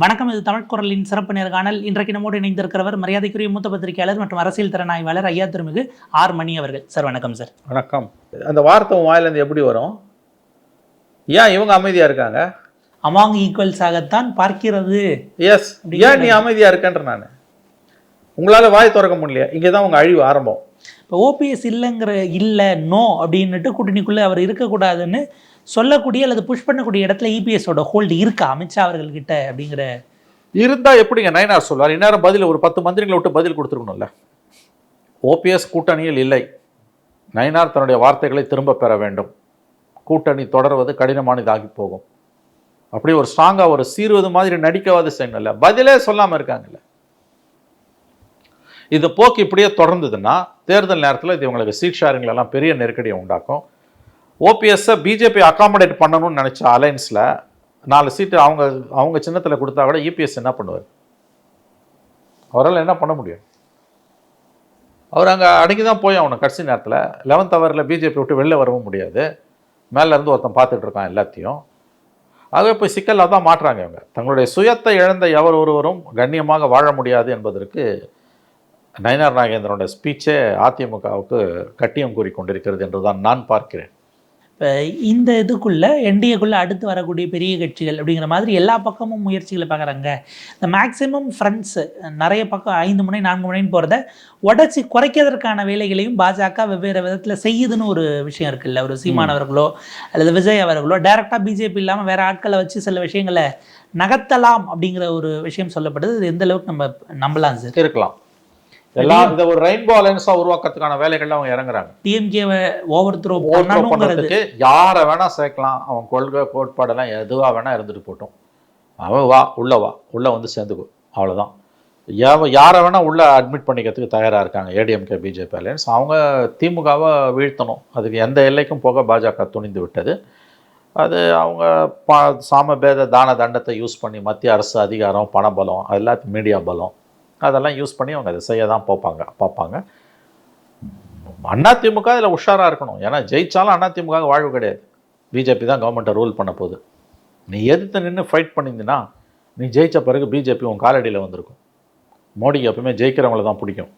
வணக்கம் இது தமிழ் குரலின் சிறப்பு நேர்காணல் இன்றைக்கு நம்மோடு இணைந்திருக்கிறவர் மரியாதைக்குரிய மூத்த பத்திரிகையாளர் மற்றும் அரசியல் திறனாய்வாளர் ஐயா திருமிகு ஆர் மணி அவர்கள். சார் வணக்கம் சார். வணக்கம். அந்த வார்த்தை வாயிலேருந்து எப்படி வரும்? ஏன் இவங்க அமைதியாக இருக்காங்க? அமாங் ஈக்குவல்ஸாகத்தான் பார்க்கிறது. எஸ் ஏன் நீ அமைதியாக இருக்கன்ற நான்? உங்களால் வாய் திறக்க முடியல இங்கே தான் உங்கள் அழிவு ஆரம்பம். இப்போ ஓபிஎஸ் இல்லைங்கிற இல்லை நோ அப்படின்னுட்டு கூட்டணிக்குள்ளே அவர் இருக்கக்கூடாதுன்னு சொல்லக்கூடிய அல்லது புஷ் பண்ணக்கூடிய இடத்துல இபிஎஸோட ஹோல்டு இருக்கா? அமித்ஷா அவர்கள்கிட்ட அப்படிங்கிற இருந்தால் எப்படிங்க? நயனார் சொல்வார் இந்நேரம் பதில் ஒரு பத்து மந்திரிகளை விட்டு பதில் கொடுத்துருக்கணும்ல. ஓபிஎஸ் கூட்டணியில் இல்லை. நயனார் தன்னுடைய வார்த்தைகளை திரும்ப பெற வேண்டும். கூட்டணி தொடர்வது கடினமானதாகி போகும். அப்படி ஒரு ஸ்ட்ராங்காக ஒரு சீர்வது மாதிரி நடிக்கவாது செய்யணும்ல. பதிலே சொல்லாமல் இருக்காங்கல்ல. இது போக்கு இப்படியே தொடர்ந்ததுன்னா தேர்தல் நேரத்தில் இது இவங்களுக்கு சீட் ஷேரிங்லலாம் பெரிய நெருக்கடியை உண்டாக்கும். ஓபிஎஸ்ஸை பிஜேபி அகாமடேட் பண்ணணும்னு நினச்ச அலைன்ஸில் நாலு சீட்டு அவங்க அவங்க சின்னத்தில் கொடுத்தா கூட இபிஎஸ் என்ன பண்ணுவார்? அவரால் என்ன பண்ண முடியும்? அவர் அங்கே அடங்கி தான் போய் அவனை கடைசி நேரத்தில் லெவன்த் ஹவரில் பிஜேபி விட்டு வெளில வரவும் முடியாது. மேலேருந்து ஒருத்தன் பார்த்துட்டு இருக்கான் எல்லாத்தையும். ஆகவே இப்போ சிக்கலாக தான் மாற்றாங்க இவங்க. தங்களுடைய சுயத்தை இழந்த எவர் ஒருவரும் கண்ணியமாக வாழ முடியாது என்பதற்கு நயனார் நாகேந்திரனுடைய ஸ்பீச்சே அதிமுகவுக்கு கட்டியம் கூறி கொண்டிருக்கிறது என்று தான் நான் பார்க்கிறேன். இப்போ இந்த இதுக்குள்ள என்டிஏக்குள்ளே அடுத்து வரக்கூடிய பெரிய கட்சிகள் அப்படிங்கிற மாதிரி எல்லா பக்கமும் முயற்சிகளை பார்க்குறாங்க இந்த மேக்சிமம் ஃப்ரெண்ட்ஸ் நிறைய பக்கம் ஐந்து முனை நான்கு முனைன்னு போகிறத உடச்சி குறைக்கிறதற்கான வேலைகளையும் பாஜக வெவ்வேறு விதத்தில் செய்யுதுன்னு ஒரு விஷயம் இருக்குல்ல. ஒரு சீமான் அவர்களோ அல்லது விஜய் அவர்களோ டைரெக்டாக பிஜேபி இல்லாமல் வேற ஆட்களை வச்சு சில விஷயங்களை நகர்த்தலாம் அப்படிங்கிற ஒரு விஷயம் சொல்லப்படுது. இது எந்த அளவுக்கு நம்ம நம்பலாம் சார்? இருக்கலாம். எல்லா இந்த ஒரு ரெயின்போ அலைன்ஸாக உருவாக்கத்துக்கான வேலைகள்ல அவங்க இறங்குறாங்க. டிஎம்கேவை ஓவர் த்ரோ பண்ணுறதுக்கு யாரை வேணா சேர்க்கலாம். அவன் கொள்கை கோட்பாடெல்லாம் எதுவாக வேணா இருந்துட்டு போட்டோம். அவன் வா உள்ள வா உள்ள வந்து சேர்ந்துக்கோ. அவ்வளவுதான். யாவ யாரை வேணா உள்ள அட்மிட் பண்ணிக்கிறதுக்கு தயாரா இருக்காங்க. ஏடிஎம்கே பிஜேபி அலையன்ஸ் அவங்க திமுகவை வீழ்த்தணும். அதுக்கு எந்த எல்லைக்கும் போக பாஜக துணிந்து விட்டது. அது அவங்க பா சாமபேத தான தண்டத்தை யூஸ் பண்ணி மத்திய அரசு அதிகாரம் பணபலம் அது எல்லாத்தையும் மீடியா பலம் அதெல்லாம் யூஸ் பண்ணி அவங்க அதை செய்ய தான் பார்ப்பாங்க பார்ப்பாங்க. அதிமுக இதில் உஷாராக இருக்கணும். ஏன்னா ஜெயிச்சாலும் அதிமுக வாழ்வு கிடையாது. பிஜேபி தான் கவர்மெண்ட்டை ரூல் பண்ண போகுது. நீ எதிர்த்து நின்று ஃபைட் பண்ணியிருந்தீங்கன்னா நீ ஜெயிச்ச பிறகு பிஜேபி உன் காலடியில் வந்திருக்கும். மோடிக்கு எப்பவுமே ஜெயிக்கிறவங்கள தான் பிடிக்கும்.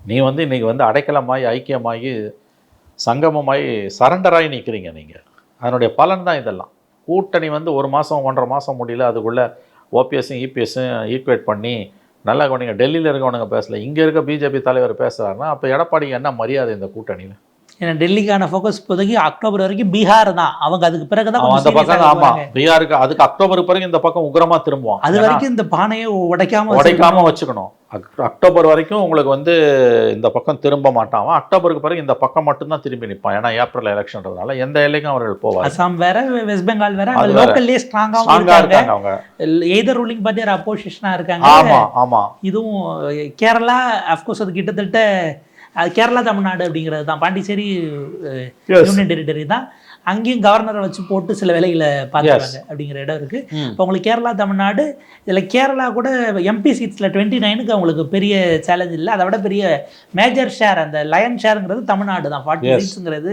நீ வந்து இன்றைக்கி வந்து அடைக்கலமாகி ஐக்கியமாகி சங்கமமாகி சரண்டராகி நிற்கிறீங்க நீங்கள் அதனுடைய பலன் தான் இதெல்லாம். கூட்டணி வந்து ஒரு மாதம் ஒன்றரை மாதம் முடியல அதுக்குள்ளே ஓபிஎஸும் இபிஎஸ்ஸும் ஈக்குவேட் பண்ணி நல்லா கவனிங்க. டெல்லியில் இருக்கவனுங்க பேசல. இங்கே இருக்க பிஜேபி தலைவர் பேசுகிறாருன்னா அப்போ எடப்பாடிக்கு என்ன மரியாதை இந்த கூட்டணியில்? ஏன்னா டெல்லிக்கான ஃபோக்கஸ் இப்போதைக்கு அக்டோபர் வரைக்கும் பீகார் தான். அவங்க அதுக்கு பிறகு தான் அந்த பக்கம் ஆக ஆமா. போறாங்க. பீகாருக்கு அதுக்கு அக்டோபர் பிறகு இந்த பக்கம் உக்கிரமா திரும்புவான். அது வரைக்கும் இந்த பானையை உடைக்காம உடைக்காம வச்சுக்கணும். அக்டோபர் வரைக்கும் உங்களுக்கு வந்து இந்த பக்கம் திரும்ப மாட்டான். அக்டோபருக்கு பிறகு இந்த பக்கம் மட்டும்தான் திரும்பி நிற்பான் ஏன்னா ஏப்ரல் எலெக்ஷன்றதுனால எந்த எல்லைக்கும் அவர்கள் போவார் அசாம் வேற வெஸ்ட் பெங்கால் வேற. லோக்கல்லே ஸ்ட்ராங்காகவும் ஸ்ட்ராங்கா இருக்காங்க. அவங்க. எய்தர் ரூலிங் பார்ட்டி அப்போசிஷனா இருக்காங்க. ஆமா ஆமா. இதுவும் கேரளா அஃப்கோர்ஸ் அது கிட்டத்தட்ட கேரளா தமிழ்நாடு அப்படிங்கிறது தான். பாண்டிச்சேரி யூனியன் டெரிட்டரி தான். அங்கேயும் கவர்னரை வச்சு போட்டு சில வேலைகளை பார்க்குறாங்க அப்படிங்கிற இடம் இருக்கு. ம். இப்போ உங்களுக்கு கேரளா தமிழ்நாடு இதில் கேரளா கூட எம்பி சீட்ஸில் டுவெண்ட்டி நைனுக்கு அவங்களுக்கு பெரிய சேலஞ்ச் இல்லை. அதை விட பெரிய மேஜர் ஷேர் அந்த லயன் ஷேருங்கிறது தமிழ்நாடு தான். ஃபார்ட்டி. சீட்ஸுங்கிறது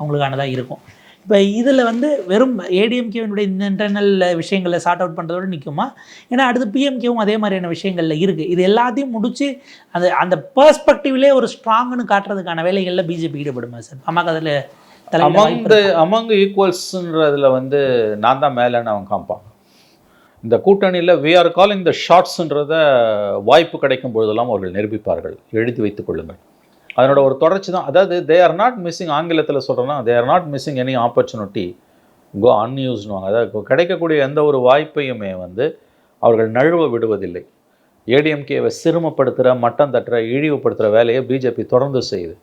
அவங்களுக்கானதாக இருக்கும். இப்போ இதில் வந்து வெறும் ஏடிஎம்கேவினுடைய இந்த இன்டர்னல் விஷயங்களை சார்ட் அவுட் பண்ணுறதோட நிற்குமா ஏன்னா அடுத்து பிஎம்கேவும் அதே மாதிரியான விஷயங்கள்ல இருக்குது இது எல்லாத்தையும் முடிச்சு அந்த அந்த பெர்ஸ்பெக்டிவ்லே ஒரு ஸ்ட்ராங்னு காட்டுறதுக்கான வேலைகளில் பிஜேபி ஈடுபடுமா சார் பாமக அதில் அமங் அமங் ஈக்குவல்ஸ்ன்றதுல வந்து நான் தான் மேலேன்னு அவன் காமிப்பான் இந்த கூட்டணியில் வி ஆர் காலிங் த ஷார்ட்ஸ்ன்றத வாய்ப்பு கிடைக்கும் பொழுதெல்லாம் அவர்கள் நிரூபிப்பார்கள். எழுதி வைத்துக் கொள்ளுங்கள். அதனோட ஒரு தொடர்ச்சி தான். அதாவது தே ஆர் நாட் மிஸ்ஸிங் ஆங்கிலத்தில் சொல்கிறேன்னா they are not missing any opportunity கோ அன்யூஸ்னுவாங்க அதாவது கிடைக்கக்கூடிய எந்த ஒரு வாய்ப்பையுமே வந்து அவர்கள் நழுவ விடுவதில்லை. ஏடிஎம்கேவை சிறுமப்படுத்துகிற மட்டம் தட்டுற இழிவுபடுத்துகிற வேலையை பிஜேபி தொடர்ந்து செய்யுது.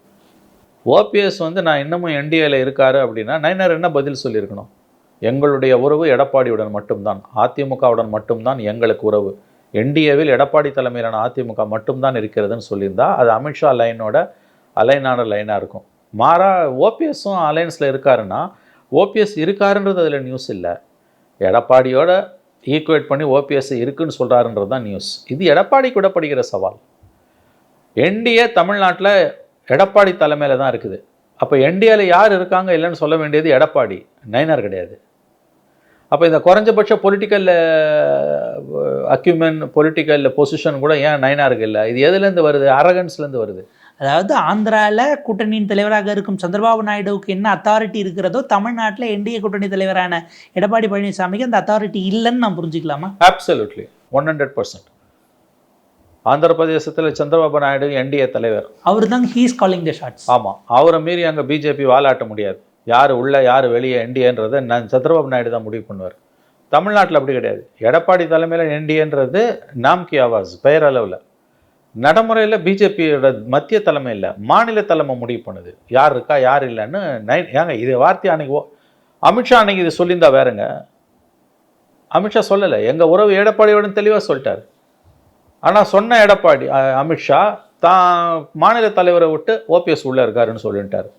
ஓபிஎஸ் வந்து நான் இன்னமும் என்டிஏல இருக்காரு அப்படின்னா நைனர் என்ன பதில் சொல்லியிருக்கணும்? எங்களுடைய உறவு எடப்பாடியுடன் மட்டும்தான் அதிமுகவுடன் மட்டும்தான் எங்களுக்கு உறவு. என்டிஏவில் எடப்பாடி தலைமையிலான அதிமுக மட்டும்தான் இருக்கிறதுன்னு சொல்லியிருந்தா அது அமித்ஷா லைனோட அலைனான லைனாக இருக்கும். மாறா ஓபிஎஸும் அலைன்ஸில் இருக்காருன்னா ஓபிஎஸ் இருக்காருன்றது அதில் நியூஸ் இல்லை. எடப்பாடியோட ஈக்குவேட் பண்ணி ஓபிஎஸ் இருக்குன்னு சொல்கிறாருன்றது தான் நியூஸ் இது எடப்பாடிக்கு விடப்படுகிற சவால். என்டிஏ தமிழ்நாட்டில் எடப்பாடி தலைமையில் தான் இருக்குது. அப்போ என்டிஏல யார் இருக்காங்க இல்லைன்னு சொல்ல வேண்டியது எடப்பாடி நைனார் கிடையாது. அப்போ இந்த குறைஞ்சபட்ச பொலிட்டிக்கல் அக்யூமென் பொலிட்டிக்கல் பொசிஷன் கூட ஏன் நயனாருக்கு இல்லை? இது எதுலேருந்து வருது? அரகன்ஸ்லேருந்து வருது. அதாவது ஆந்திரால கூட்டணியின் தலைவராக இருக்கும் சந்திரபாபு நாயுடுவுக்கு என்ன அத்தாரிட்டி இருக்கிறதோ தமிழ்நாட்டில் என்டிஏ கூட்டணி தலைவரான எடப்பாடி பழனிசாமிக்கு அந்த அத்தாரிட்டி இல்லைன்னு நான் புரிஞ்சுக்கலாமா? Absolutely one hundred percent Andhra பிரதேசத்தில் சந்திரபாபு நாயுடு என்டிஏ தலைவர். அவர் தான் ஹீஸ் காலிங் த ஷாட்ஸ் ஆமாம் அவரை மீறி அங்கே பிஜேபி வாலாட்ட முடியாது. யார் உள்ள யார் வெளியே என்டிஏன்றதை நான் சந்திரபாபு நாயுடு தான் முடிவு பண்ணுவார். தமிழ்நாட்டில் அப்படி கிடையாது. எடப்பாடி தலைமையில் என்டிஏன்றது நாம்கி ஆவாஸ் பெயரளவில். நடைமுறையில் பிஜேபியோட மத்திய தலைமை இல்லை மாநில தலைமை முடிவு பண்ணுது. யார் இருக்கா யார் இல்லைன்னு நை ஏங்க இது வார்த்தை அன்னைக்கு அமித்ஷா அன்னைக்கு இது சொல்லியிருந்தா வேறுங்க. அமித்ஷா சொல்லலை. எங்கள் உறவு எடப்பாடியோட தெளிவாக சொல்லிட்டார். ஆனால் சொன்ன எடப்பாடி அமித்ஷா தான் மாநில தலைவரை விட்டு ஓபிஎஸ் உள்ளே இருக்காருன்னு சொல்லிட்டார்.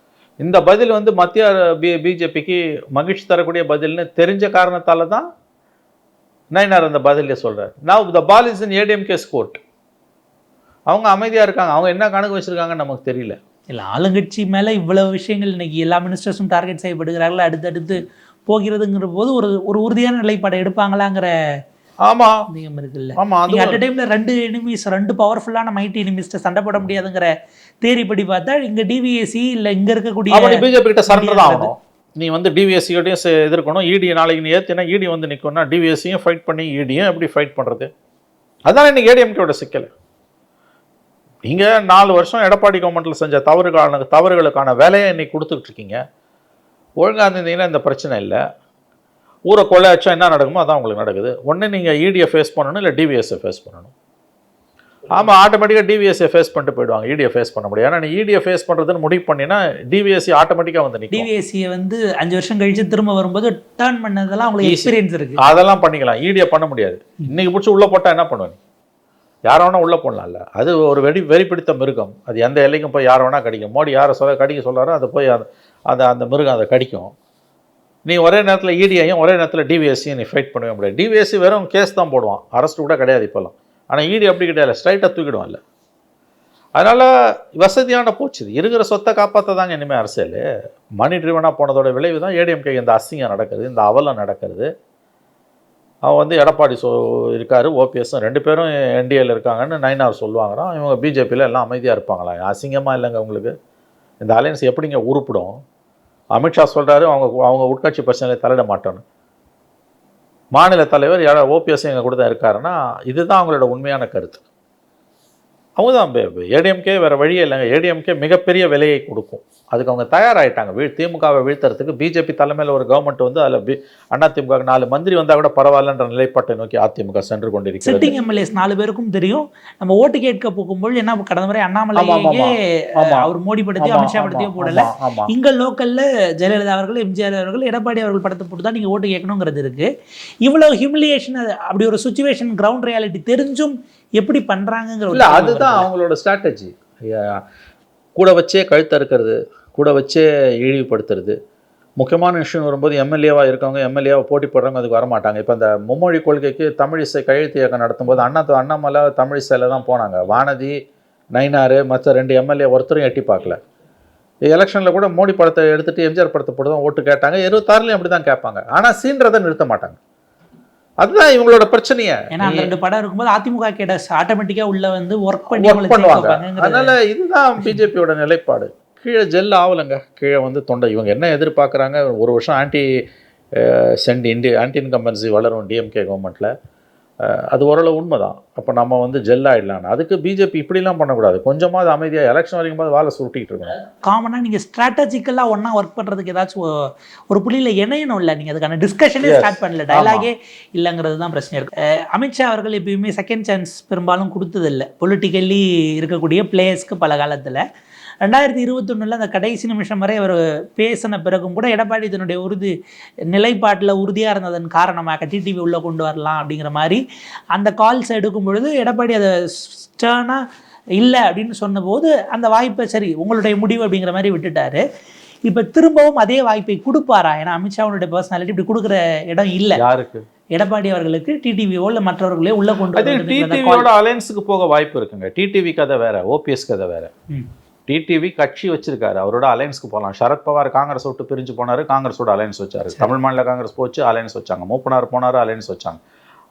இந்த பதில் வந்து மத்திய பி பிஜேபிக்கு மகிழ்ச்சி தரக்கூடிய பதில்னு தெரிஞ்ச காரணத்தால் தான் நயினார் அந்த பதிலே சொல்கிறார் நான் த பால் இஸ் இன் ஏடிஎம்கேஸ் கோர்ட் அவங்க அமைதியாக இருக்காங்க. அவங்க என்ன கணக்கு வச்சுருக்காங்கன்னு நமக்கு தெரியல. இல்லை ஆளுங்கட்சி மேலே இவ்வளவு விஷயங்கள் இன்னைக்கு எல்லா மினிஸ்டர்ஸும் டார்கெட் செய்யப்படுகிறார்கள்? அடுத்தடுத்து போகிறதுங்கிற போது ஒரு ஒரு உறுதியான நிலைப்பாடை எடுப்பாங்களாங்கிற ஆமா. அதிகம் இருக்குல்ல ஆமா நீங்க அட் டைம்ல ரெண்டு எனிமீஸ் ரெண்டு பவர்ஃபுல்லான மைட்டி எனிமீஸ்ட்டு சண்டை போட முடியாதுங்கிற தேரி படி பார்த்தா இங்க டிவிஎஸ்சி இல்ல இங்க இருக்கக்கூடிய பிஜேபி கிட்ட சரண்டர் தான் ஆகணும் நீ வந்து டிவிஎஸ்சியோடையும் எதிர்க்கணும். இடி நாளைக்கு நீ ஏற்றினா இடி வந்து நிற்கும்னா டிவிஎஸ்சியும் ஃபைட் பண்ணி இடியும் எப்படி ஃபைட் பண்ணுறது அதான் இன்னைக்கு ஏடிஎம்கேவோட சிக்கல். நீங்கள் நாலு வருஷம் எடப்பாடி கவர்மெண்ட்டில் செஞ்ச தவறுக்கான தவறுகளுக்கான வேலையை இன்னைக்கு கொடுத்துக்கிட்டு இருக்கீங்க. ஒழுங்கா இருந்தீங்கன்னா இந்த பிரச்சனை இல்லை. ஊரை கொள்ளை அடிச்சா என்ன நடக்குமோ அதான் உங்களுக்கு நடக்குது. ஒன்று நீங்கள் இடியை ஃபேஸ் பண்ணணும் இல்லை டிவிஎஸ்ஸை ஃபேஸ் பண்ணணும். ஆமாம் ஆட்டோமேட்டிக்காக டிவிஎஸ்ஸை ஃபேஸ் பண்ணிட்டு போயிடுவாங்க. இடியை ஃபேஸ் பண்ண முடியாது. ஏன்னா நீ இடியை ஃபேஸ் பண்ணுறதுன்னு முடிவு பண்ணினா டிவிஎஸ்சி ஆட்டோமேட்டிக்காக வந்து நிற்கும் டிவிஎஸ்சியை வந்து அஞ்சு வருஷம் கழிச்சு திரும்ப வரும்போது டேர்ன் பண்ணதெல்லாம் அவங்களுக்கு. எக்ஸ்பீரியன்ஸ் இருக்கு. அதெல்லாம் பண்ணிக்கலாம். ஈடியை பண்ண முடியாது. இன்னைக்கு பிடிச்சி உள்ளே போட்டால் என்ன பண்ணுவ நீ? யாரை வேணா உள்ளே போடலாம்ல. அது ஒரு வெடி வெறி பிடித்த மிருகம். அது எந்த எல்லைக்கும் போய் யாரை வேணா கடிக்கும். மோடி யாரை சொல்ல கடிக்க சொல்றாரோ அது போய் அந்த அந்த மிருகம் அதை கடிக்கும். நீ ஒரே நேரத்தில் இடிஐயும் ஒரே நேரத்தில் டிவிஎஸ்சியும் நீ ஃபைட் பண்ணவே முடியாது. டிவிஎஸ்சி வெறும் கேஸ் தான் போடுவான். அரெஸ்ட் கூட கிடையாது இப்போல்லாம். ஆனால் இடி அப்படி கிடையாது. ஸ்ட்ரைட்டாக தூக்கிடுவான்ல அதனால் வசதியான போச்சு இது. இருக்கிற சொத்தை காப்பாற்ற தாங்க இனிமேல் அரசியல் மணி ட்ரிவனாக போனதோட விளைவு தான் ஏடிஎம்கே இந்த அசிங்கம் நடக்குது இந்த அவலம் நடக்கிறது அவன் வந்து எடப்பாடி சொ இருக்கார் ஓபிஎஸும் ரெண்டு பேரும் என்டிஏல இருக்காங்கன்னு நைனார் சொல்லுவாங்கிறான் இவங்க பிஜேபியில் எல்லாம் அமைதியாக இருப்பாங்களா அசிங்கமாக இல்லைங்க உங்களுக்கு? இந்த அலையன்ஸ் எப்படிங்க உருப்பிடும்? அமித்ஷா சொல்கிறாரு அவங்க அவங்க உட்கட்சி பிரச்சனையில் தலையிட மாட்டோன்னு மாநில தலைவர் யாரோ ஓபிஎஸ் எங்கள் கூட தான் இருக்காருன்னா இதுதான் அவங்களோட உண்மையான கருத்து அவங்க தான் ஏடிஎம்கே வேறு வழியே இல்லைங்க ஏடிஎம்கே மிகப்பெரிய விலையை கொடுக்கும் அதுக்கு அவங்க தயாராகிட்டாங்க வீழ் திமுகவை வீழ்த்துறதுக்கு பிஜேபி தலைமையில் ஒரு கவர்மெண்ட் வந்து அதில் பி அதிமுக நாலு மந்திரி வந்தால் கூட பரவாயில்லன்ற நிலைப்பாட்டை நோக்கி அதிமுக சென்று கொண்டிருக்கிறது. சிட்டிங் எம்எல்ஏஸ் நாலு பேருக்கும் தெரியும். நம்ம ஓட்டு கேட்க போகும்போது என்ன கடந்த முறை அண்ணாமலையே. அவர் மோடி படத்தையோ அமித்ஷா படத்தையோ போடல. இங்க லோக்கல்ல ஜெயலலிதா அவர்கள் எம்ஜிஆர் அவர்கள் எடப்பாடி அவர்கள் படத்தை போட்டு தான் நீங்க ஓட்டு கேட்கணுங்கிறது இருக்கு. இவ்வளவு ஹியூமிலியேஷன் அப்படி ஒரு சுச்சுவேஷன் கிரவுண்ட் ரியாலிட்டி தெரிஞ்சும் எப்படி கேள்வி அதுதான். அவங்களோட ஸ்ட்ராட்டஜி கூட வச்சே கழுத்து அறுக்கிறது கூட வச்சே இழிவுபடுத்துறது. முக்கியமான விஷயம் வரும்போது எம்எல்ஏவாக இருக்கவங்க எம்எல்ஏவாக போட்டி போடுறவங்க அதுக்கு வரமாட்டாங்க. இப்போ இந்த மும்மொழி கொள்கைக்கு தமிழிசை கையெழுத்து இயக்கம் நடத்தும்போது அண்ணா அண்ணாமலை தமிழிசையில் தான் போனாங்க. வானதி நயினார் மற்ற ரெண்டு எம்எல்ஏ ஒருத்தரும் எட்டி பார்க்கல. எலெக்ஷனில் கூட மோடி படத்தை எடுத்துட்டு எம்ஜிஆர் படத்தை போட்டு தான் ஓட்டு கேட்டாங்க. இருபத்தாறுலையும் அப்படி தான் கேட்பாங்க. ஆனால் சீன்றதை நிறுத்த மாட்டாங்க. அதுதான் இவங்களோட பிரச்சனையே. ஏன்னா அந்த ரெண்டு படம் இருக்கும்போது அதிமுக கேடஸ் ஆட்டோமேட்டிக்கா உள்ள வந்து ஒர்க் பண்ணி ஒர்க் பண்ணுவாங்க. அதனால இதுதான் பிஜேபியோட நிலைப்பாடு. கீழே ஜெல் ஆகலைங்க கீழே வந்து தொண்டை. இவங்க என்ன எதிர்பார்க்குறாங்க? ஒரு வருஷம் ஆன்டி சென்ட் இண்டி ஆன்டி இன்கம்பன்சி வளரும் டிஎம்கே கவர்மெண்ட்டில் அது ஓரளவு உண்மைதான். அப்போ நம்ம வந்து ஜெல் ஆயிடலான்னு. அதுக்கு பிஜேபி இப்படிலாம் பண்ணக்கூடாது. கொஞ்சமாவது அமைதியாக எலெக்ஷன் வரைக்கும் போது வாழை சுருட்டிட்டு இருக்கணும். காமனா நீங்க ஸ்ட்ராட்டஜிக்கலா ஒண்ணா ஒர்க் பண்றதுக்கு ஏதாச்சும் ஒரு புள்ளியில இணையணும் இல்ல நீங்க. அதுக்கான டிஸ்கஷனே. ஸ்டார்ட் பண்ணல. டயலாகே இல்லைங்கிறது தான் பிரச்சனை இருக்கு. அஹ் அமித்ஷா அவர்கள் எப்பயுமே செகண்ட் சான்ஸ் பெரும்பாலும் கொடுத்ததில்ல. பொலிட்டிக்கலி இருக்கக்கூடிய பிளேயர்ஸ்க்கு பல காலத்துல ரெண்டாயிரத்தி இருபத்தொன்னுல அந்த கடைசி நிமிஷம் வரை அவர் பேசின பிறகும் கூட எடப்பாடி தன்னுடைய உறுதி நிலைப்பாட்டில் உறுதியாக இருந்ததன் காரணமாக டிடிவி உள்ளே கொண்டு வரலாம் அப்படிங்கிற மாதிரி அந்த கால்ஸ் எடுக்கும் பொழுது எடப்பாடி அதை ஸ்டர்னாக இல்லை அப்படின்னு சொன்னபோது அந்த வாய்ப்பை சரி உங்களுடைய முடிவு அப்படிங்கிற மாதிரி விட்டுட்டாரு. இப்போ திரும்பவும் அதே வாய்ப்பை கொடுப்பாரா? ஏன்னா அமித்ஷாவுடைய பர்சனாலிட்டி இப்படி கொடுக்குற இடம் இல்லை. யாருக்கு? எடப்பாடி அவர்களுக்கு டிடிவியோ இல்லை மற்றவர்களையோ உள்ள கொண்டு டிடிவியோட அலையன்ஸுக்கு போக வாய்ப்பு இருக்குங்க. டிடிவி கதை வேற ஓபிஎஸ் கதை வேற. டிடிவி கட்சி வச்சிருக்காரு. அவரோட அலையன்ஸ்க்கு போகலாம் சரத்பவார் காங்கிரஸ் விட்டு பிரிஞ்சு போனாரு காங்கிரஸோட அலையன்ஸ் வச்சாரு. தமிழ் மாநில காங்கிரஸ் போச்சு அலையன்ஸ் வச்சாங்க. மூப்பனார் போனாரு அலையன்ஸ் வச்சாங்க.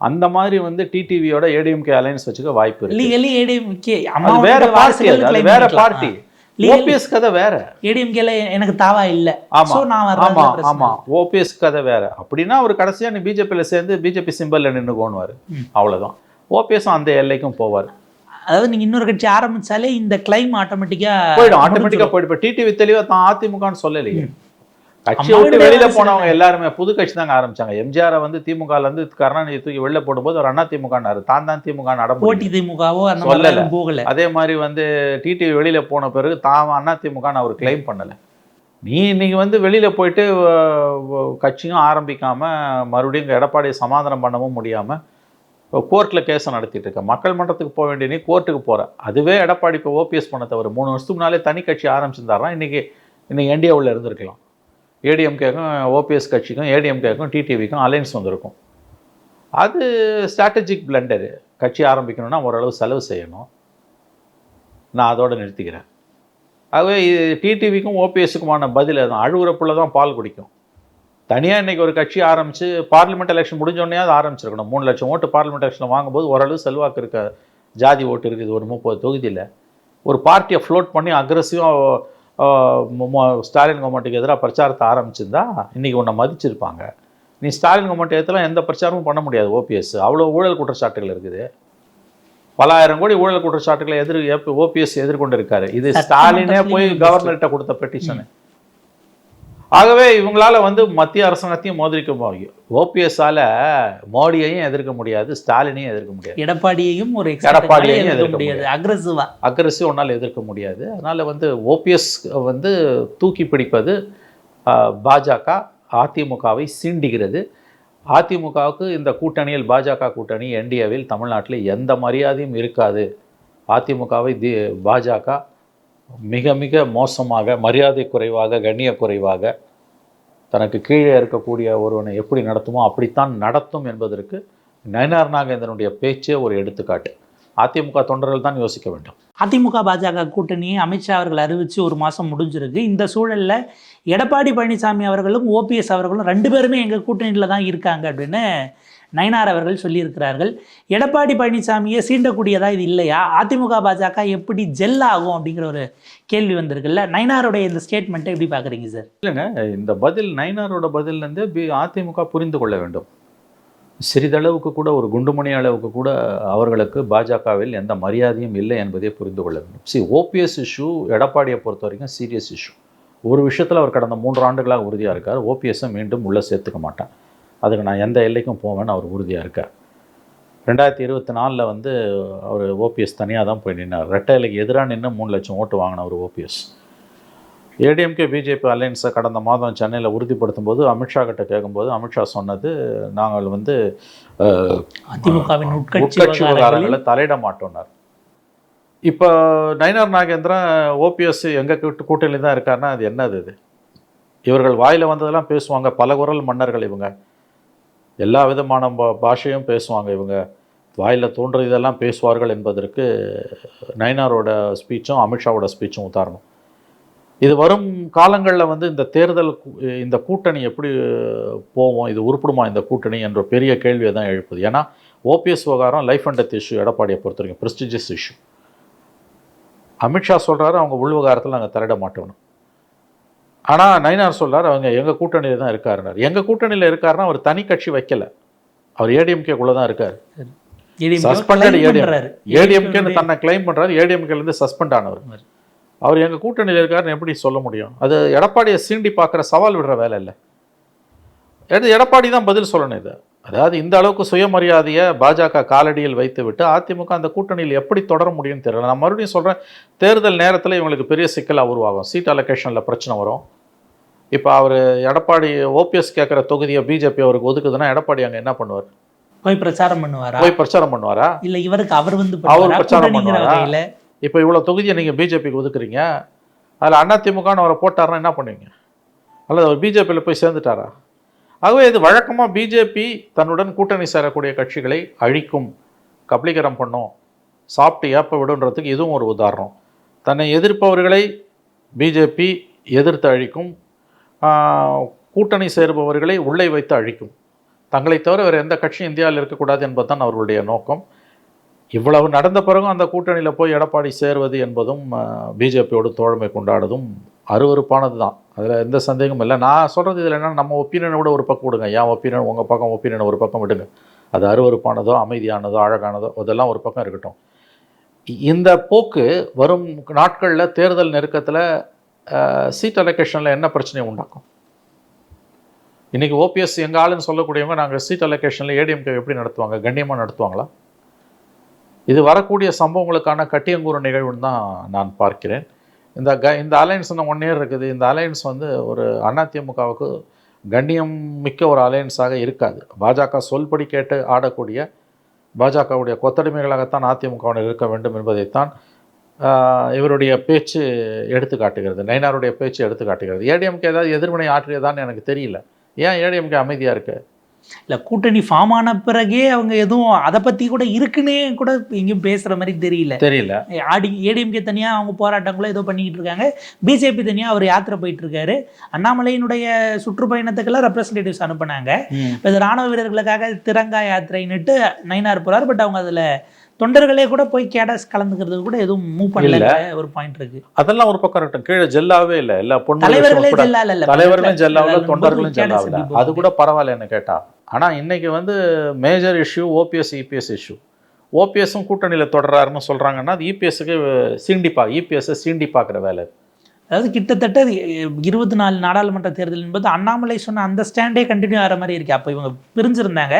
அந்த மாதிரி வந்து டிடிவியோட ஏடிஎம்கே அலையன்ஸ் வச்சுக்க வாய்ப்பு இருக்கு. வேற பார்ட்டி அது வேற பார்ட்டி ஓபிஎஸ் கதை வேற. ஏடிஎம்கேல எனக்கு தாவா இல்ல. ஆமா நான் ஆமா ஓபிஎஸ் கதை வேற. அப்படின்னா அவர் கடைசியா நீ பிஜேபியில சேர்ந்து பிஜேபி சிம்பல்ல நின்னுக்கோணுவாரு ம். அவ்வளவுதான். ஓபிஎஸ் அந்த எல்லைக்கும் போவார். அதாவது நீங்க இன்னொரு கட்சி ஆரம்பிச்சாலே இந்த கிளைம் ஆட்டோமேட்டிக்கா போயிடும். ஆட்டோமேட்டிக்கா போயிடும். இப்போ டிடிவி தெளிவா தான் அதிமுகன்னு சொல்லலையே. ம். கட்சி அம்மா விட்டு வீடு வெளியில போனவங்க எல்லாருமே புது கட்சி தாங்க ஆரம்பிச்சாங்க. எம்ஜிஆரை வந்து திமுகல இருந்து கருணாநிதி தூக்கி வெளில போடும்போது ஒரு அண்ணா திமுகனாரு. தான் தான் திமுக போட்டி திமுகவோ சொல்லல. போகல. அதே மாதிரி வந்து டிடிவி வெளியில போன பிறகு தான் அண்ணா திமுகன்னு அவர் கிளைம் பண்ணல. நீ இன்னைக்கு வந்து வெளியில போயிட்டு கட்சியும் ஆரம்பிக்காம மறுபடியும் எடப்பாடியை சமாதானம் பண்ணவும் முடியாம கோர்ட்டில் கேஸை நடத்திட்டு இருக்க மக்கள் மன்றத்துக்கு போக வேண்டிய நீ கோர்ட்டுக்கு போகிற அதுவே எடப்பாடி இப்போ ஓபிஎஸ் பண்ண தவிர மூணு வருஷத்துக்கு முன்னாலே தனி கட்சி ஆரம்பிச்சிருந்தாருன்னா இன்றைக்கி இன்னைக்கு என்டிஏ உள்ள இருந்திருக்கலாம். ஏடிஎம்கேக்கும் ஓபிஎஸ் கட்சிக்கும் ஏடிஎம்கேக்கும் டிடிவிக்கும் அலைன்ஸ் வந்திருக்கும். அது ஸ்ட்ராட்டஜிக் பிளண்டரு கட்சி ஆரம்பிக்கணும்னா ஓரளவு செலவு செய்யணும். நான் அதோடு நிறுத்திக்கிறேன். ஆகவே இது டிடிவிக்கும் ஓபிஎஸ்க்குமான பதில் அதுதான் அழுகுற புள்ள தான் பால் குடிக்கும். தனியாக இன்னைக்கு ஒரு கட்சி ஆரம்பித்து பார்லிமெண்ட் எலெக்ஷன் முடிஞ்சோடனே அது ஆரம்பிச்சிருக்கணும். மூணு லட்சம் ஓட்டு பார்லிமெண்ட் எலெக்ஷனில் வாங்கும்போது ஓரளவு செல்வாக்கு இருக்க ஜாதி ஓட்டு இருக்குது ஒரு முப்பது தொகுதியில். ஒரு பார்ட்டியை ஃப்ளோட் பண்ணி அக்ரஸிவாக ஸ்டாலின் கவர்மெண்ட்டுக்கு எதிராக பிரச்சாரத்தை ஆரம்பிச்சிருந்தா இன்றைக்கி உன்னை மதிச்சிருப்பாங்க. நீ ஸ்டாலின் கவர்மெண்ட் எதிர்த்தலாம் எந்த பிரச்சாரமும் பண்ண முடியாது ஓபிஎஸ் அவ்வளோ ஊழல் குற்றச்சாட்டுகள் இருக்குது. பலாயிரம் கோடி ஊழல் குற்றச்சாட்டுகளை எதிர் ஓபிஎஸ் எதிர்கொண்டு இருக்காரு இது ஸ்டாலினே போய் கவர்னர்கிட்ட கொடுத்த பெட்டிஷனு ஆகவே இவங்களால வந்து மத்திய அரசாங்கத்தையும் மோதிரிக்க முடியும். ஓபிஎஸ்ஸால மோடியையும் எதிர்க்க முடியாது ஸ்டாலினையும் எதிர்க்க முடியாது. எடப்பாடியையும் ஒரு எடப்பாடியையும் எதிர்க்க முடியாது. அக்ரஸிவா அக்ரஸிவ் ஒன்றால் எதிர்க்க முடியாது. அதனால் வந்து ஓபிஎஸ் வந்து தூக்கி பிடிப்பது பாஜக அதிமுகவை சீண்டுகிறது. அதிமுகவுக்கு இந்த கூட்டணியில் பாஜக கூட்டணி என்டிஏவில் தமிழ்நாட்டில் எந்த மரியாதையும் இருக்காது. அதிமுகவை தி பாஜக மிக மிக மோசமாக மரியாதை குறைவாக கண்ணிய குறைவாக தனக்கு கீழே இருக்கக்கூடிய ஒருவனை எப்படி நடத்துமோ அப்படித்தான் நடத்தும் என்பதற்கு நயனார் நாகேந்திரனுடைய பேச்சே ஒரு எடுத்துக்காட்டு. அதிமுக தொண்டர்கள் தான் யோசிக்க வேண்டும். அதிமுக பாஜக கூட்டணியை அமித்ஷா அவர்கள் அறிவித்து ஒரு மாதம் முடிஞ்சிருக்கு. இந்த சூழலில் எடப்பாடி பழனிசாமி அவர்களும் ஓபிஎஸ் அவர்களும் ரெண்டு பேருமே எங்கள் கூட்டணியில் தான் இருக்காங்க அப்படின்னு நயனார் அவர்கள் சொல்லியிருக்கிறார்கள் எடப்பாடி பழனிசாமியை சீண்டக்கூடியதா இது இல்லையா? அதிமுக பாஜக எப்படி ஜெல் ஆகும்? அப்படிங்கிற ஒரு கேள்வி வந்திருக்குல்ல. நயனாருடைய இந்த ஸ்டேட்மெண்ட்டை எப்படி பார்க்குறீங்க சார் இல்லைங்க இந்த பதில் நயனாரோட பதில்லேருந்து பி அதிமுக புரிந்து கொள்ள வேண்டும். சிறிதளவுக்கு கூட ஒரு குண்டுமணி அளவுக்கு கூட அவர்களுக்கு பாஜகவில் எந்த மரியாதையும் இல்லை என்பதை புரிந்து கொள்ள வேண்டும். சி ஓபிஎஸ் இஷ்யூ எடப்பாடியை பொறுத்த வரைக்கும் சீரியஸ் இஷ்யூ ஒரு விஷயத்தில் அவர் கடந்த மூன்று ஆண்டுகளாக உறுதியாக இருக்கார். ஓபிஎஸ்ஸை மீண்டும் உள்ளே சேர்த்துக்க மாட்டேன் அதுக்கு நான் எந்த எல்லைக்கும் போவேன்னு அவர் உறுதியாக இருக்கார். ரெண்டாயிரத்தி இருபத்தி நாலில் வந்து அவர் ஓபிஎஸ் தனியாக தான் போய் நின்னார். ரெட்டை இலைக்கு எதிராக நின்று மூணு லட்சம் ஓட்டு வாங்கின ஒரு ஓபிஎஸ் ஏடிஎம்கே பிஜேபி அலையன்ஸை கடந்த மாதம் சென்னையில் உறுதிப்படுத்தும் போது அமித்ஷா கிட்ட கேட்கும்போது அமித்ஷா சொன்னது நாங்கள் வந்து அதிமுகவின் உட்கட்சி விவகாரங்களில் விவகாரங்களை தலையிட மாட்டோம்னார். இப்போ நயினார் நாகேந்திரன் ஓபிஎஸ் எங்கள் கூட்டு கூட்டணியில் தான் இருக்காருன்னா அது என்னது இது? இவர்கள் வாயில் வந்ததெல்லாம் பேசுவாங்க பல குரல் மன்னர்கள் இவங்க. எல்லா விதமான பாஷையும் பேசுவாங்க இவங்க. வாயில் தோன்ற இதெல்லாம் பேசுவார்கள் என்பதற்கு நயனாரோட ஸ்பீச்சும் அமித்ஷாவோட ஸ்பீச்சும் உதாரணம். இது வரும் காலங்களில் வந்து இந்த தேர்தல் இந்த கூட்டணி எப்படி போவோம் இது உருப்பிடுமா இந்த கூட்டணி என்ற பெரிய கேள்வியை தான் எழுப்புது. ஏன்னா ஓபிஎஸ் விவகாரம் லைஃப் அண்ட் டெத் இஷ்யூ எடப்பாடியை பொறுத்த வரைக்கும் ப்ரெஸ்டிஜியஸ் இஷ்யூ அமித்ஷா சொல்கிறாரு அவங்க உள் விவகாரத்தில் நாங்கள் தலையிட மாட்டோம் ஆனால் நயினார் சொல்றாரு அவங்க எங்கள் கூட்டணியில் தான் இருக்காருனார் எங்கள் கூட்டணியில் இருக்காருன்னா அவர் தனி கட்சி வைக்கல. அவர் ஏடிஎம்கேக்குள்ளே தான் இருக்கார். ADM. பண்றாரு. ஏடிஎம்கேன்னு தன்னை கிளைம் பண்ணுறாரு ஏடிஎம்கேலேருந்து சஸ்பெண்ட் ஆனவர். அவர் எங்கள் கூட்டணியில் இருக்காருன்னு எப்படி சொல்ல முடியும்? அது எடப்பாடியை சீண்டி பார்க்குற சவால் விடுற வேலை இல்லை. எடு எடப்பாடி தான் பதில் சொல்லணும் இது. அதாவது இந்த அளவுக்கு சுயமரியாதையை பாஜக காலடியில் வைத்து விட்டு அதிமுக அந்த கூட்டணியில் எப்படி தொடர முடியும்னு தெரியல. நான் மறுபடியும் சொல்கிறேன் தேர்தல் நேரத்தில் இவங்களுக்கு பெரிய சிக்கலாக உருவாகும். சீட் அலோகேஷனில் பிரச்சனை வரும். இப்போ அவர் எடப்பாடி ஓபிஎஸ் கேட்குற தொகுதியை பிஜேபி அவருக்கு ஒதுக்குதுன்னா எடப்பாடி அங்கே என்ன பண்ணுவார்? போய் பிரச்சாரம் பண்ணுவாரா? போய் பிரச்சாரம் பண்ணுவாரா? இல்ல இவருக்கு அவர் வந்து அவர்? பிரச்சாரம் பண்ணுவாரா? இப்போ இவ்வளோ தொகுதியை நீங்கள் பிஜேபிக்கு ஒதுக்குறீங்க. அதில் அதிமுகன்னு அவரை போட்டாருன்னா என்ன பண்ணுவீங்க? அல்லது அவர் பிஜேபியில் போய் சேர்ந்துட்டாரா? ஆகவே இது வழக்கமாக பிஜேபி தன்னுடன் கூட்டணி சேரக்கூடிய கட்சிகளை அழிக்கும் கபலீகரம் பண்ணும் சாப்பிட்டு ஏப்ப விடுன்றதுக்கு இதுவும் ஒரு உதாரணம். தன்னை எதிர்ப்பவர்களை பிஜேபி எதிர்த்து அழிக்கும் கூட்டணி சேர்பவர்களை உள்ளே வைத்து அழிக்கும். தங்களை தவிர வேறு எந்த கட்சியும் இந்தியாவில் இருக்கக்கூடாது என்பதுதான் அவர்களுடைய நோக்கம். இவ்வளவு நடந்த பிறகும் அந்த கூட்டணியில் போய் எடப்பாடி சேர்வது என்பதும் பிஜேபியோடு தோழமை கொண்டாடுதும் அருவருப்பானது தான் அதில் எந்த சந்தேகமும் இல்லை. நான் சொல்கிறது இதில் என்னென்னா நம்ம ஒப்பீனியனை விட ஒரு பக்கம் விடுங்க. என் ஒப்பீனியன் உங்கள் பக்கம் ஒப்பீனியன் ஒரு பக்கம் விடுங்க. அது அருவருப்பானதோ அமைதியானதோ அழகானதோ அதெல்லாம் ஒரு பக்கம் இருக்கட்டும். இந்த போக்கு வரும் நாட்களில் தேர்தல் நெருக்கத்தில் சீட் அலோகேஷனில் என்ன பிரச்சனையை உண்டாக்கும்? இன்றைக்கி ஓபிஎஸ் எங்கள் ஆளுன்னு சொல்லக்கூடியவங்க நாங்கள் சீட் அலோகேஷனில் ஏடிஎம்கே எப்படி நடத்துவாங்க? கண்ணியமாக நடத்துவாங்களா? இது வரக்கூடிய சம்பவங்களுக்கான கட்டியங்கூறு நிகழ்வுன்னு தான் நான் பார்க்கிறேன். இந்த க இந்த அலையன்ஸ் இன்னும் ஒன் இயர் இருக்குது. இந்த அலையன்ஸ் வந்து ஒரு அதிமுகவுக்கு கண்ணியம் மிக்க ஒரு அலையன்ஸாக இருக்காது. பாஜக சொல்படி கேட்டு ஆடக்கூடிய பாஜகவுடைய கொத்தடிமைகளாகத்தான் அதிமுகவினர் இருக்க வேண்டும் என்பதைத்தான் இவருடைய பேச்சு எடுத்து காட்டுகிறது. நயினாருடைய பேச்சு எடுத்து காட்டுகிறது. ஏடிஎம்கே ஏதாவது எதிர்வினை ஆற்றியதான்னு எனக்கு தெரியல. ஏன் ஏடிஎம்கே அமைதியாக இருக்குது இல்ல கூட்டணி ஃபார்ம் ஆன பிறகே அவங்க எதுவும் அதை பத்தி கூட இருக்குன்னே கூட எங்கேயும் பேசுற மாதிரி தெரியல. தெரியல. ஆடி ஏடிஎம்கே தனியா அவங்க போராட்டங்களோ ஏதோ பண்ணிக்கிட்டு இருக்காங்க. பிஜேபி தனியா அவர் யாத்திரை போயிட்டு இருக்காரு. அண்ணாமலையினுடைய சுற்றுப்பயணத்துக்கெல்லாம் ரெப்ரசன்டேட்டிவ்ஸ் அனுப்புனாங்க. இப்ப ராணுவ வீரர்களுக்காக திரங்கா யாத்திரைன்னுட்டு நயினார் போறாரு. பட் அவங்க அதுல தொண்டர்களே கூட போய் கேடஸ் கலந்துக்கிறது கூட எதுவும் மூவ் பண்ணல. ஒரு பாயிண்ட் இருக்கு. அதெல்லாம் ஒரு பக்கம் இருக்கட்டும். கீழே ஜெல்லாவே இல்லை. எல்லா தலைவர்களே பொண்ணு ஜெல்லா இல்ல. தலைவர்களும் ஜெல்லாவில் தொண்டர்களும் ஜெல்லாவில். அது கூட பரவாயில்ல என்ன கேட்டா. ஆனா இன்னைக்கு வந்து major issue OPS EPS issue ஓபிஎஸும் கூட்டணியில் தொடர்றாருன்னு சொல்றாங்கன்னா அது இபிஎஸ்க்கு சீண்டி பா இபிஎஸ்ஸை சீண்டி பார்க்குற வேலை அதாவது கிட்டத்தட்ட இருபத்தி நாலு நாடாளுமன்ற தேர்தல் என்பது அண்ணாமலை சொன்ன அந்த ஸ்டாண்டே கண்டினியூ ஆகிற மாதிரி இருக்கு. அப்போ இவங்க பிரிஞ்சிருந்தாங்க.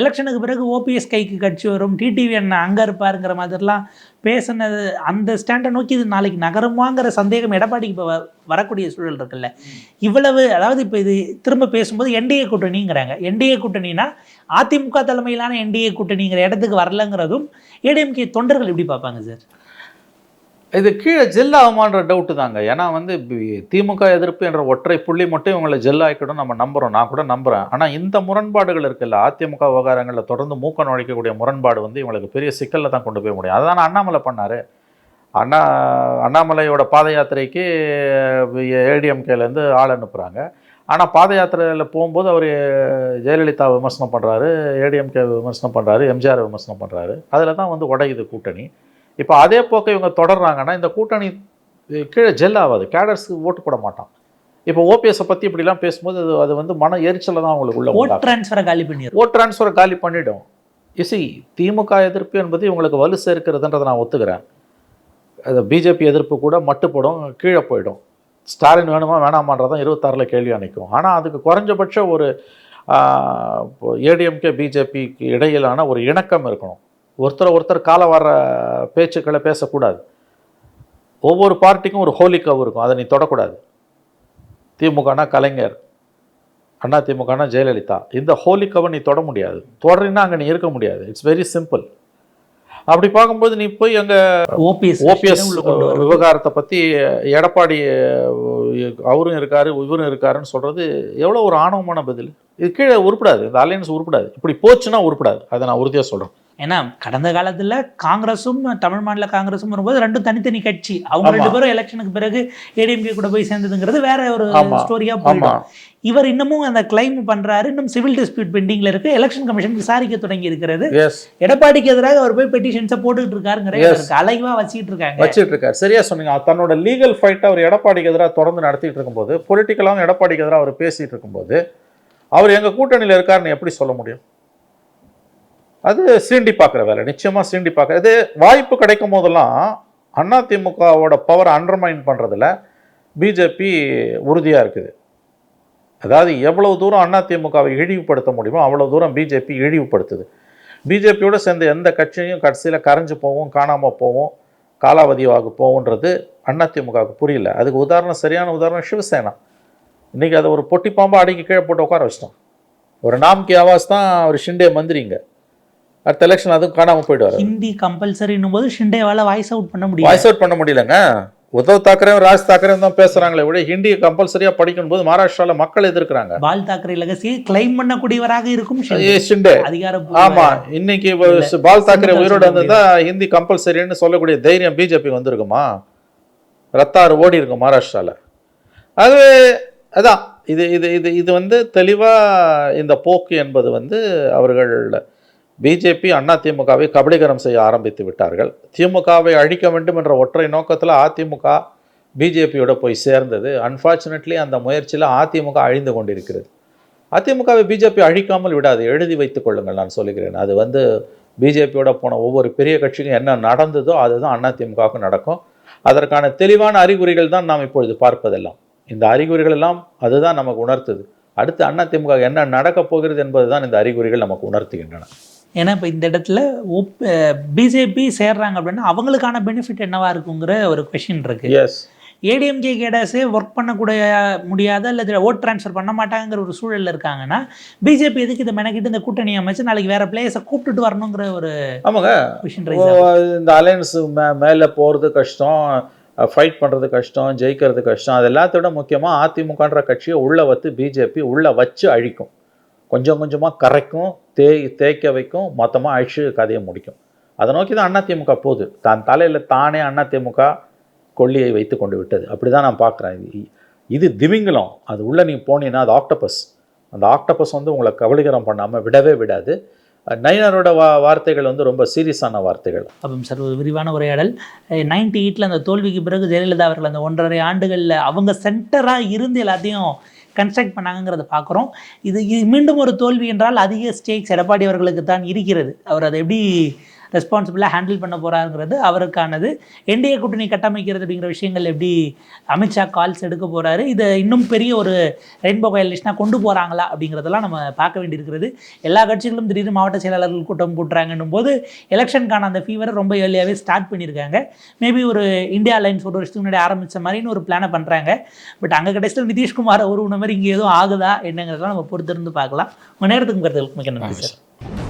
எலெக்ஷனுக்கு பிறகு ஓபிஎஸ் கைக்கு கட்சி வரும். டிடிவி அண்ணன் அங்கே இருப்பாருங்கிற மாதிரிலாம் பேசினது. அந்த ஸ்டாண்டை நோக்கி இது நாளைக்கு நகருமாங்கிற சந்தேகம் எடப்பாடிக்கு இப்போ வரக்கூடிய சூழல் இருக்குல்ல. இவ்வளவு அதாவது இப்போ இது திரும்ப பேசும்போது என்டிஏ கூட்டணிங்கிறாங்க. என்டிஏ கூட்டணினா அதிமுக தலைமையிலான என்டிஏ கூட்டணிங்கிற இடத்துக்கு வரலங்கிறதும் ஏடிஎம்கே தொண்டர்கள் எப்படி பார்ப்பாங்க சார்? இது கீழே ஜெல் ஆகுமான்ற டவுட்டு தாங்க. ஏன்னா வந்து திமுக எதிர்ப்பு என்ற ஒற்றை புள்ளி மட்டும் இவங்களை ஜெல் ஆகிக்கணும் நம்ம நம்புகிறோம் நான் கூட நம்புறேன். ஆனால் இந்த முரண்பாடுகள் இருக்குல்ல அதிமுக விவகாரங்களில் தொடர்ந்து மூக்க நுழைக்கக்கூடிய முரண்பாடு வந்து இவங்களுக்கு பெரிய சிக்கலில் தான் கொண்டு போய் முடியும். அதான் அண்ணாமலை பண்ணார். அண்ணா அண்ணாமலையோட பாத யாத்திரைக்கு ஏடிஎம்கேலேருந்து ஆள் அனுப்புகிறாங்க ஆனால் பாத யாத்திரையில் போகும்போது அவர் ஜெயலலிதா விமர்சனம் பண்ணுறாரு ஏடிஎம்கே விமர்சனம் பண்ணுறாரு எம்ஜிஆர் விமர்சனம் பண்ணுறாரு அதில் தான் வந்து உடையுது கூட்டணி. இப்போ அதே போக்கை இவங்க தொடர்றாங்கன்னா இந்த கூட்டணி கீழே ஜெல் ஆகாது. கேடர்ஸ்க்கு ஓட்டு போட மாட்டான். இப்போ ஓபிஎஸை பற்றி இப்படிலாம் பேசும்போது அது அது வந்து மன எரிச்சலை தான் அவங்களுக்கு உள்ள ஓட். டிரான்ஸ்ஃபரை காலி பண்ணிடும் ஓட் டிரான்ஸ்ஃபரை காலி பண்ணிடும். இசி திமுக எதிர்ப்பு என்பது இவங்களுக்கு வலு சேர்க்கிறதுன்றதை நான் ஒத்துக்கிறேன். அது பிஜேபி எதிர்ப்பு கூட மட்டுப்படும் கீழே போயிடும். ஸ்டாலின் வேணுமா வேணாமான்றதான் இருபத்தாறில் கேள்வி அணைக்கும். ஆனால் அதுக்கு குறைஞ்சபட்ச ஒரு ஏடிஎம்கே பிஜேபிக்கு இடையிலான ஒரு இணக்கம் இருக்கணும். ஒருத்தர் ஒருத்தர் கால வர பேச்சுக்களை பேசக்கூடாது. ஒவ்வொரு பார்ட்டிக்கும் ஒரு ஹோலி கவ் இருக்கும். அதை நீ தொடக்கூடாது. திமுகனா கலைஞர் அண்ணா திமுகனா ஜெயலலிதா இந்த ஹோலி கவை நீ தொட முடியாது. தொடரினா அங்கே நீ இருக்க முடியாது. இட்ஸ் வெரி சிம்பிள் அப்படி பார்க்கும்போது நீ போய் அங்கே ஓபிஎஸ் ஓபிஎஸ் விவகாரத்தை பற்றி எடப்பாடி அவரும் இருக்காரு இவரும் இருக்காருன்னு சொல்கிறது எவ்வளோ ஒரு ஆணவமான பதில். இது கீழே உருப்படாது. இந்த அலையன்ஸ் உருப்படாது. இப்படி போச்சுன்னா உருப்படாது. அதை நான் உறுதியாக சொல்கிறேன் ஏன்னா கடந்த காலத்துல காங்கிரஸும் தமிழ் மாநில காங்கிரஸும் வரும்போது ரெண்டும் தனித்தனி கட்சி. அவங்க ரெண்டு. பேரும் எலெக்ஷனுக்கு பிறகு ஏடிஎம்கே கூட போய் சேர்ந்ததுங்கிறது வேற ஒரு ஆமா. ஸ்டோரியா ஆமாம் போயிடும் இவர் இன்னமும் அந்த கிளைம் பண்றாரு. இன்னும் சிவில் டிஸ்பியூட் பெண்டிங்ல இருக்கு. எலெக்ஷன் கமிஷன் விசாரிக்க தொடங்கி இருக்கிறது. எடப்பாடிக்கு எதிராக அவர் போய் பெட்டிஷன்ஸை போட்டுக்கிட்டு இருக்காருங்கிற அலைவா வச்சுக்கிட்டு இருக்காங்க. வச்சிட்டு இருக்காரு. சரியா சொன்னீங்க. தன்னோட லீகல் ஃபைட்டை அவர் எடப்பாடிக்கு எதிராக தொடர்ந்து நடத்திட்டு இருக்கும்போது பொலிட்டிக்கலாகவும் எடப்பாடிக்கு எதிராக அவர் பேசிட்டு இருக்கும்போது அவர் எங்க கூட்டணியில் இருக்காருன்னு எப்படி சொல்ல முடியும்? அது சீண்டி பார்க்குற வேலை. நிச்சயமாக சீண்டி பார்க்குற இது வாய்ப்பு கிடைக்கும் போதெல்லாம் அதிமுகவோட பவர் அண்டர்மைன் பண்ணுறதில் பிஜேபி உறுதியாக இருக்குது. அதாவது எவ்வளவு தூரம் அதிமுகவை இழிவுபடுத்த முடியுமோ அவ்வளோ தூரம் பிஜேபி இழிவுபடுத்துது. பிஜேபியோட சேர்ந்த எந்த கட்சியும் கடைசியில் கரைஞ்சு போவோம் காணாமல் போவோம் காலாவதியாக போகுன்றது அதிமுகவுக்கு புரியல. அதுக்கு உதாரணம் சரியான உதாரணம் சிவசேனா. இன்னைக்கு அதை ஒரு பொட்டி பாம்பை அடிக்கி கீழே போட்டு உட்கார வச்சிட்டோம். ஒரு நாம்கி ஆவாஸ் தான் ஒரு ஷிண்டே மந்திரிங்க அடுத்த எலெக்ஷன் அதுவும் காணாமல் போயிடுவார் ஹிந்தி கம்பல்சரின்னும் போது ஷிண்டேவால வாய்ஸ் அவுட் பண்ண முடியும் வாய்ஸ் அவுட் பண்ண முடியலங்க. உத்தவ் தாக்கரேவும் ராஜ் தாக்கரேவும் தான் பேசுறாங்களே விட ஹிந்தியை கம்பல்சரியா படிக்கும் போது மகாராஷ்டிரால மக்கள் எதிர்க்கிறாங்க. பால் தாக்கரே லெகசியை கிளைம் பண்ணக்கூடியவராக இருக்கும் ஷிண்டே. ஆமா இன்னைக்கு பால் தாக்கரே உயிரோடு வந்திருந்தா ஹிந்தி கம்பல்சரின்னு சொல்லக்கூடிய தைரியம் பிஜேபி வந்திருக்குமா? ரத்தாறு ஓடி இருக்கும் மகாராஷ்டிராவில் அது அதான் இது இது இது இது வந்து தெளிவாக இந்த போக்கு என்பது வந்து அவர்கள் பிஜேபி அண்ணா திமுகவை கபடிகரம் செய்ய ஆரம்பித்து விட்டார்கள். திமுகவை அழிக்க வேண்டும் என்ற ஒற்றை நோக்கத்தில் அதிமுக பிஜேபியோட போய் சேர்ந்தது. அன்ஃபார்ச்சுனேட்லி அந்த முயற்சியில் அதிமுக அழிந்து கொண்டிருக்கிறது. அதிமுகவை பிஜேபி அழிக்காமல் விடாது. எழுதி வைத்துக் கொள்ளுங்கள் நான் சொல்லுகிறேன். அது வந்து பிஜேபியோட போன ஒவ்வொரு பெரிய கட்சிக்கும் என்ன நடந்ததோ அதுதான் அதிமுகவுக்கு நடக்கும். அதற்கான தெளிவான அறிகுறிகள் தான் நாம் இப்பொழுது பார்ப்பதெல்லாம். இந்த அறிகுறிகள் எல்லாம் அதுதான் நமக்கு உணர்த்துது. அடுத்து அதிமுக என்ன நடக்கப் போகிறது என்பது தான் இந்த அறிகுறிகள் நமக்கு உணர்த்துகின்றன. ஏன்னா இப்போ இந்த இடத்துல ஒப் பிஜேபி சேர்றாங்க அப்படின்னா அவங்களுக்கான பெனிஃபிட் என்னவா இருக்குங்கிற ஒரு கொஷின் இருக்கு. எஸ் ஏடிஎம்கே கேடஸே ஒர்க் பண்ணக்கூடிய முடியாத இல்லை ஓட் ட்ரான்ஸ்ஃபர் பண்ண மாட்டாங்கிற ஒரு சூழல்ல இருக்காங்கன்னா பிஜேபி எதுக்கு இதை மெனக்கிட்டு இந்த கூட்டணி அமைச்சு நாளைக்கு வேற பிளேயர்ஸை கூப்பிட்டுட்டு வரணுங்கிற ஒரு ஆமாங்க. இந்த அலையன்ஸ் மே மேலே போகிறது கஷ்டம் ஃபைட் பண்ணுறது கஷ்டம் ஜெயிக்கிறது கஷ்டம் அது எல்லாத்த விட முக்கியமாக அதிமுகன்ற கட்சியை உள்ளே வச்சு பிஜேபி உள்ளே வச்சு அழிக்கும். கொஞ்சம் கொஞ்சமாக கரைக்கும் தேய் தேய்க்க வைக்கும் மொத்தமாக அழிச்சு கதையை முடிக்கும். அதை நோக்கி தான் அதிமுக போகுது. தான் தலையில் தானே அதிமுக கொள்ளியை வைத்து கொண்டு விட்டது. அப்படி தான் நான் பார்க்குறேன். இது திமிங்கலம். அது உள்ளே நீ போனீங்கன்னா அது ஆக்டோபஸ். அந்த ஆக்டோபஸ் வந்து உங்களை கபலீகரம் பண்ணாமல் விடவே விடாது. நைனரோட வா வார்த்தைகள் வந்து ரொம்ப சீரியஸான வார்த்தைகள். அப்போ சார் ஒரு விரிவான உரையாடல். நைன்டி எயிட்டில் அந்த தோல்விக்கு பிறகு ஜெயலலிதா அவர்கள் அந்த ஒன்றரை ஆண்டுகளில் அவங்க சென்டராக இருந்து எல்லாத்தையும் கன்ஸ்ட்ரக்ட் பண்ணாங்கங்கிறத பார்க்குறோம். இது இது மீண்டும் ஒரு தோல்வி என்றால் அதிக ஸ்டேக்ஸ் எடப்பாடி அவர்களுக்கு தான் இருக்கிறது. அவர் அதை எப்படி ரெஸ்பான்சிபிளாக ஹேண்டில் பண்ண போகிறாருங்கிறது அவருக்கானது. என்டிஏ கூட்டணி கட்டமைக்கிறது அப்படிங்கிற விஷயங்கள் எப்படி அமித்ஷா கால்ஸ் எடுக்க போகிறாரு இதை இன்னும் பெரிய ஒரு ரெயின்போ கோயலிஷனாக கொண்டு போகிறாங்களா அப்படிங்கிறதெல்லாம் நம்ம பார்க்க வேண்டியிருக்கிறது. எல்லா கட்சிகளும் திடீர்னு மாவட்ட செயலாளர்கள் கூட்டம் கூட்டுறாங்கன்னும் போது எலெக்ஷனுக்கான அந்த ஃபீவரை ரொம்ப ஏர்லியாகவே ஸ்டார்ட் பண்ணியிருக்காங்க. மேபி ஒரு இந்தியா அலைன்ஸ் ஒரு வருஷத்துக்கு முன்னாடி ஆரம்பித்த மாதிரின்னு ஒரு பிளானை பண்ணுறாங்க பட் அங்கே கடைசியில் நிதிஷ்குமார் ஒரு மாதிரி இங்கே எதுவும் ஆகுதா என்னங்கிறதெல்லாம் நம்ம பொறுத்திருந்து பார்க்கலாம். உங்கள் நேரத்துக்கு கருத்துகளுக்கு மிக நன்றி சார்.